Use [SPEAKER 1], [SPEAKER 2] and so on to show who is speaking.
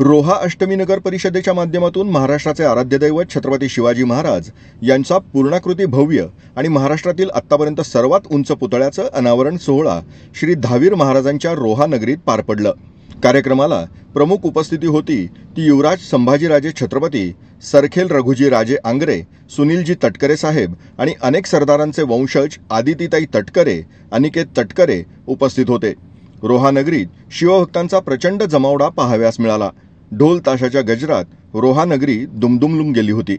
[SPEAKER 1] रोहा अष्टमी नगर परिषदेच्या माध्यमातून महाराष्ट्राचे आराध्यदैवत छत्रपती शिवाजी महाराज यांचा पूर्णाकृती भव्य आणि महाराष्ट्रातील आत्तापर्यंत सर्वात उंच पुतळ्याचं अनावरण सोहळा श्री धावीर महाराजांच्या रोहा नगरीत पार पडलं. कार्यक्रमाला प्रमुख उपस्थिती होती ती युवराज संभाजीराजे छत्रपती सरखेल रघुजी राजे आंग्रे सुनीलजी तटकरे साहेब आणि अनेक सरदारांचे वंशज आदितीताई तटकरे अनिकेत तटकरे उपस्थित होते. रोहा नगरीत शिवभक्तांचा प्रचंड जमावडा पाहाव्यास मिळाला. ढोल ताशाच्या गजरात रोहा नगरी दुमदुमलून गेली होती.